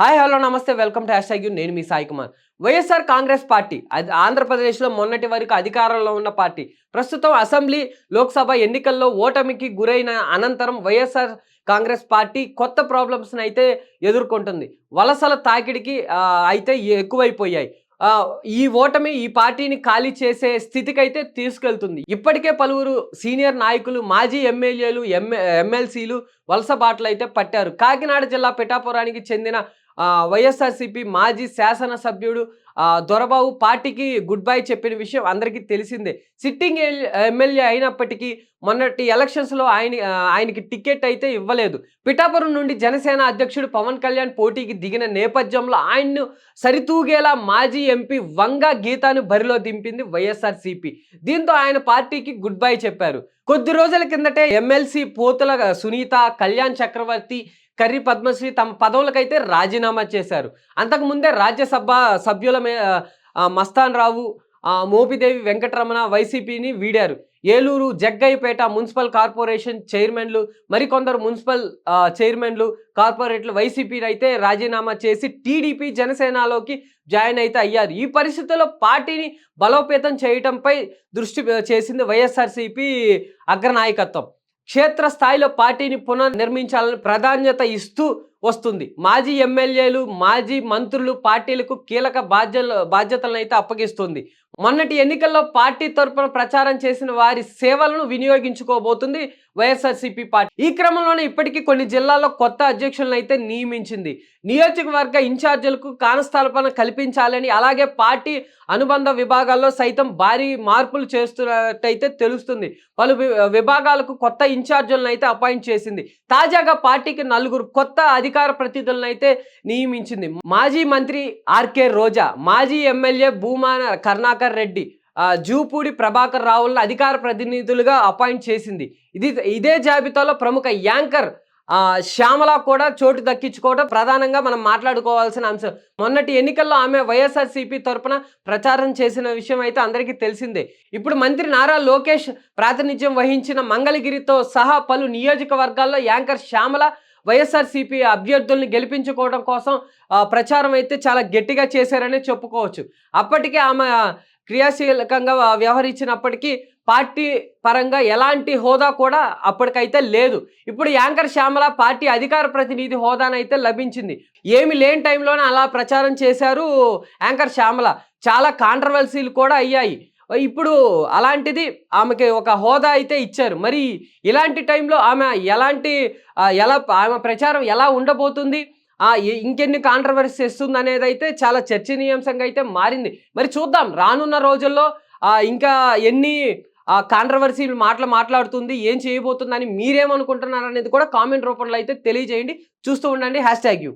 Hi hello నమస్తే welcome to hash tag నేను మీ సాయి కుమార్. వైఎస్ఆర్ కాంగ్రెస్ పార్టీ అది ఆంధ్రప్రదేశ్లో మొన్నటి వరకు అధికారంలో ఉన్న పార్టీ. ప్రస్తుతం అసెంబ్లీ లోక్సభ ఎన్నికల్లో ఓటమికి గురైన అనంతరం వైఎస్ఆర్ కాంగ్రెస్ పార్టీ కొత్త ప్రాబ్లమ్స్ని అయితే ఎదుర్కొంటుంది. వలసల తాకిడికి అయితే ఎక్కువైపోయాయి. ఈ ఓటమి ఈ పార్టీని ఖాళీ చేసే స్థితికైతే తీసుకెళ్తుంది. ఇప్పటికే పలువురు సీనియర్ నాయకులు మాజీ ఎమ్మెల్యేలు ఎంఏ ఎమ్మెల్సీలు వలస బాటలు అయితే పట్టారు. కాకినాడ జిల్లా పిఠాపురానికి చెందిన వైఎస్ఆర్సీపీ మాజీ శాసనసభ్యుడు దొరబాబు పార్టీకి గుడ్ బై చెప్పిన విషయం అందరికీ తెలిసిందే. సిట్టింగ్ ఎమ్మెల్యే అయినప్పటికీ మొన్నటి ఎలక్షన్స్లో ఆయన ఆయనకి టికెట్ అయితే ఇవ్వలేదు. పిఠాపురం నుండి జనసేన అధ్యక్షుడు పవన్ కళ్యాణ్ పోటీకి దిగిన నేపథ్యంలో ఆయన్ను సరితూగేలా మాజీ ఎంపీ వంగ గీతాను బరిలో దింపింది వైఎస్ఆర్సీపీ. దీంతో ఆయన పార్టీకి గుడ్ బై చెప్పారు. కొద్ది రోజుల కిందటే ఎమ్మెల్సీ పోతుల సునీత కళ్యాణ్ చక్రవర్తి కర్రీ పద్మశ్రీ తమ పదవులకైతే రాజీనామా చేశారు. అంతకుముందే రాజ్యసభ సభ్యుల మే మస్తాన్ రావు మోపిదేవి వెంకటరమణ వైసీపీని వీడారు. ఏలూరు జగ్గయ్యపేట మున్సిపల్ కార్పొరేషన్ చైర్మన్లు మరికొందరు మున్సిపల్ చైర్మన్లు కార్పొరేట్లు వైసీపీని అయితే రాజీనామా చేసి టీడీపీ జనసేనలోకి జాయిన్ అయితే అయ్యారు. ఈ పరిస్థితుల్లో పార్టీని బలోపేతం చేయటంపై దృష్టి చేసింది వైఎస్ఆర్సీపీ అగ్రనాయకత్వం. క్షేత్ర స్థాయిలో పార్టీని పునర్నిర్మించాలని ప్రాధాన్యత ఇస్తూ వస్తుంది. మాజీ ఎమ్మెల్యేలు మాజీ మంత్రులు పార్టీలకు కీలక బాధ్యతలు బాధ్యతలను అయితే అప్పగిస్తుంది. మొన్నటి ఎన్నికల్లో పార్టీ తరపున ప్రచారం చేసిన వారి సేవలను వినియోగించుకోబోతుంది వైఎస్ఆర్సీపీ పార్టీ. ఈ క్రమంలోనే ఇప్పటికీ కొన్ని జిల్లాల్లో కొత్త అధ్యక్షులను అయితే నియమించింది. నియోజకవర్గ ఇన్ఛార్జీలకు కానస్థాపన కల్పించాలని అలాగే పార్టీ అనుబంధ విభాగాల్లో సైతం భారీ మార్పులు చేస్తున్నట్టయితే తెలుస్తుంది. పలు విభాగాలకు కొత్త ఇన్ఛార్జీలను అయితే అపాయింట్ చేసింది. తాజాగా పార్టీకి నలుగురు కొత్త అధికార ప్రతినిధులను అయితే నియమించింది. మాజీ మంత్రి ఆర్కే రోజా మాజీ ఎమ్మెల్యే భూమాన కర్ణాకర్ రెడ్డి జూపూడి ప్రభాకర్ రావులను అధికార ప్రతినిధులుగా అపాయింట్ చేసింది. ఇది ఇదే జాబితాలో ప్రముఖ యాంకర్ శ్యామల కూడా చోటు దక్కించుకోవడం ప్రధానంగా మనం మాట్లాడుకోవాల్సిన అంశం. మొన్నటి ఎన్నికల్లో ఆమె వైఎస్ఆర్సీపీ తరపున ప్రచారం చేసిన విషయం అయితే అందరికీ తెలిసిందే. ఇప్పుడు మంత్రి నారా లోకేష్ ప్రాతినిధ్యం వహించిన మంగళగిరితో సహా పలు నియోజకవర్గాల్లో యాంకర్ శ్యామల వైఎస్ఆర్సీపీ అభ్యర్థుల్ని గెలిపించుకోవడం కోసం ప్రచారం అయితే చాలా గట్టిగా చేశారనే చెప్పుకోవచ్చు. అప్పటికే ఆమె క్రియాశీలకంగా వ్యవహరించినప్పటికీ పార్టీ పరంగా ఎలాంటి హోదా కూడా అప్పటికైతే లేదు. ఇప్పుడు యాంకర్ శ్యామల పార్టీ అధికార ప్రతినిధి హోదానైతే లభించింది. ఏమి లేని టైంలోనే అలా ప్రచారం చేశారు యాంకర్ శ్యామల. చాలా కాంట్రవర్సీలు కూడా అయ్యాయి. ఇప్పుడు అలాంటిది ఆమెకి ఒక హోదా అయితే ఇచ్చారు. మరి ఇలాంటి టైంలో ఆమె ఎలాంటి ఎలా ఆమె ప్రచారం ఎలా ఉండబోతుంది? ఇంకెన్ని కాంట్రవర్సీ ఇస్తుంది అనేది అయితే చాలా చర్చనీయాంశంగా అయితే మారింది. మరి చూద్దాం రానున్న రోజుల్లో ఇంకా ఎన్ని కాంట్రవర్సీలు మాటలు మాట్లాడుతుంది ఏం చేయబోతుందని మీరేమనుకుంటున్నారు అనేది కూడా కామెంట్ రూపంలో అయితే తెలియజేయండి. చూస్తూ ఉండండి హ్యాష్ ట్యాగ్ యూ